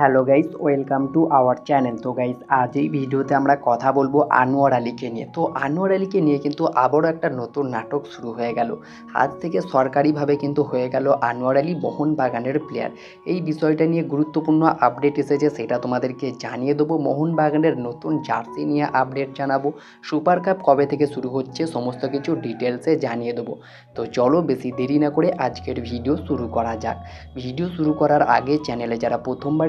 Hello guys, welcome to our channel. তো guys, আজ এই ভিডিওতে আমরা কথা বলব আনোয়ার আলীকে নিয়ে। তো আনোয়ার আলীকে নিয়ে কিন্তু আবারও একটা নতুন নাটক শুরু হয়ে গেল। আজ থেকে সরকারিভাবে কিন্তু হয়ে গেল আনোয়ার আলী মোহনবাগানের প্লেয়ার। এই বিষয়টা নিয়ে গুরুত্বপূর্ণ আপডেট এসেছে সেটা তোমাদেরকে জানিয়ে দেবো। মোহনবাগানের নতুন জার্সি নিয়ে আপডেট জানাব। সুপার কাপ কবে থেকে শুরু হচ্ছে সমস্ত কিছু ডিটেলসে জানিয়ে দেবো। তো চলো বেশি দেরি না করে আজকের ভিডিও শুরু করা যাক। ভিডিও শুরু করার আগে চ্যানেলে যারা প্রথমবার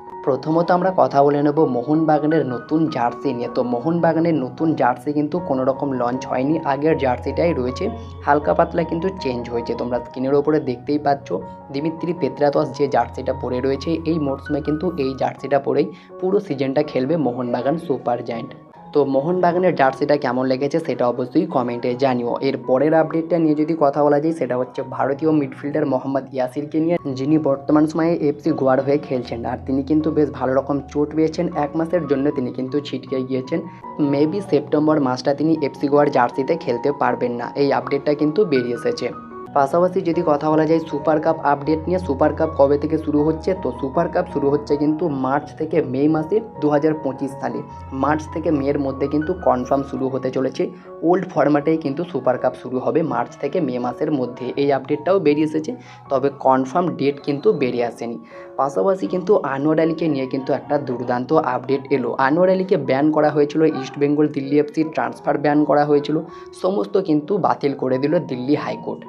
প্রথমত আমরা কথা বলে নেব মোহনবাগানের নতুন জার্সি নিয়ে। তো মোহনবাগানের নতুন জার্সি কিন্তু কোনো রকম লঞ্চ হয়নি। আগের জার্সিটাই রয়েছে, হালকা পাতলা কিন্তু চেঞ্জ হয়েছে। তোমরা স্ক্রিনের ওপরে দেখতেই পাচ্ছ, দিমিত্রি পেত্রাতস যে জার্সিটা পরে রয়েছে, এই মরশুমে কিন্তু এই জার্সিটা পরেই পুরো সিজনটা খেলবে মোহনবাগান সুপার জায়েন্ট তো মোহনবাগানের জার্সিটা কেমন লেগেছে সেটা অবশ্যই কমেন্টে জানিও। এর পরের আপডেটটা নিয়ে যদি কথা বলা যায়, সেটা হচ্ছে ভারতীয় মিডফিল্ডার মোহাম্মদ ইয়াসিরকে নিয়ে, যিনি বর্তমান সময়ে এফসি গোয়ার হয়ে খেলছেন। আর তিনি কিন্তু বেশ ভালো রকম চোট পেয়েছেন। এক মাসের জন্য তিনি কিন্তু ছিটকে গিয়েছেন। মেবি সেপ্টেম্বর মাসটা তিনি এফসি গোয়ার জার্সিতে খেলতে পারবেন না। এই আপডেটটা কিন্তু বেরিয়ে এসেছে। পাশাপাশি যদি কথা বলা যায় সুপার কাপ আপডেট নিয়ে, সুপার কাপ কবে থেকে শুরু হচ্ছে? তো সুপার কাপ শুরু হচ্ছে কিন্তু মার্চ থেকে মে মাসে দু হাজার পঁচিশ সালে। মার্চ থেকে মের মধ্যে কিন্তু কনফার্ম শুরু হতে চলেছে। ওল্ড ফরম্যাটেই কিন্তু সুপার কাপ শুরু হবে মার্চ থেকে মে মাসের মধ্যে। এই আপডেটটাও বেরিয়ে এসেছে, তবে কনফার্ম ডেট কিন্তু বেরিয়ে আসেনি। পাশাপাশি কিন্তু আনোয়ার আলীকে নিয়ে কিন্তু একটা দুর্দান্ত আপডেট এলো। আনোয়ার আলীকে ব্যান করা হয়েছিল East Bengal Delhi FC transfer ban করা হয়েছিল, সমস্ত কিন্তু বাতিল করে দিল দিল্লি হাইকোর্ট।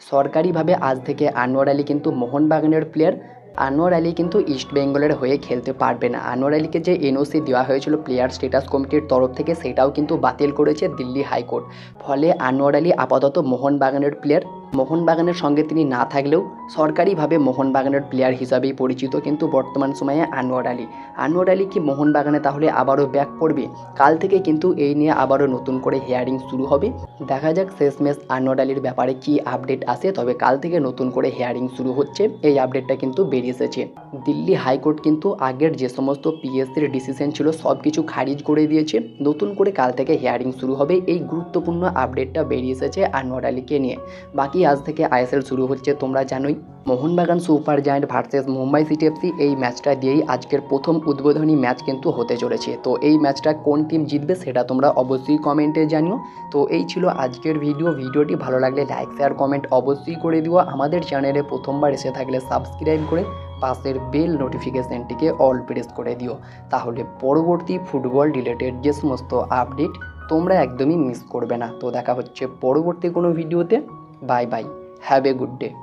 সরকারিভাবে আজ থেকে আনোয়ার আলী কিন্তু মোহনবাগানের প্লেয়ার আনোয়ার আলী কিন্তু ইস্ট বেঙ্গলের হয়ে খেলতে পারবে না। আনোয়ার আলীকে যে এনওসি দেওয়া হয়েছিল প্লেয়ার স্টেটাস কমিটির তরফ থেকে, সেটাও কিন্তু বাতিল করেছে দিল্লি হাইকোর্ট। ফলে আনোয়ার আলী আপাতত মোহনবাগানের প্লেয়ার মোহনবাগানের সঙ্গে তিনি না থাকলেও সরকারিভাবে মোহনবাগানের প্লেয়ার হিসাবেই পরিচিত, কিন্তু বর্তমান সময়ে আনোয়ার আলী। আনোয়ার আলী কি মোহনবাগানে তাহলে আবারও ব্যাক করবে? কাল থেকে কিন্তু এই নিয়ে আবারও নতুন করে হেয়ারিং শুরু হবে। দেখা যাক শেষমেশ আনোয়ার আলীর ব্যাপারে কি আপডেট আসে, তবে কাল থেকে নতুন করে হেয়ারিং শুরু হচ্ছে। এই আপডেটটা কিন্তু বেরিয়ে এসেছে। দিল্লি হাইকোর্ট কিন্তু আগের যে সমস্ত পিএসসির ডিসিশন ছিল সব কিছু খারিজ করে দিয়েছে। নতুন করে কাল থেকে হেয়ারিং শুরু হবে। এই গুরুত্বপূর্ণ আপডেটটা বেরিয়ে এসেছে আনোয়ার আলীকে নিয়ে। বাকি আজ থেকে আইএসএল শুরু হচ্ছে। তোমরা জানোই, Mohun Bagan super giant versus Mumbai city FC এই ম্যাচটা দিয়েই আজকের প্রথম উদ্বোধনী ম্যাচ কিন্তু হতে চলেছে। তো এই ম্যাচটা কোন টিম জিতবে সেটা তোমরা অবশ্যই কমেন্টে জানিও। তো এই ছিল আজকের ভিডিও ভিডিওটি ভালো লাগলে লাইক শেয়ার কমেন্ট অবশ্যই করে দিও। আমাদের চ্যানেলে প্রথমবার এসে থাকলে সাবস্ক্রাইব করে পাশের বেল নোটিফিকেশানটিকে অল প্রেস করে দিও। তাহলে পরবর্তী ফুটবল রিলেটেড যে সমস্ত আপডেট তোমরা একদমই মিস করবে না। তো দেখা হচ্ছে পরবর্তী কোনো ভিডিওতে Bye bye. Have a good day.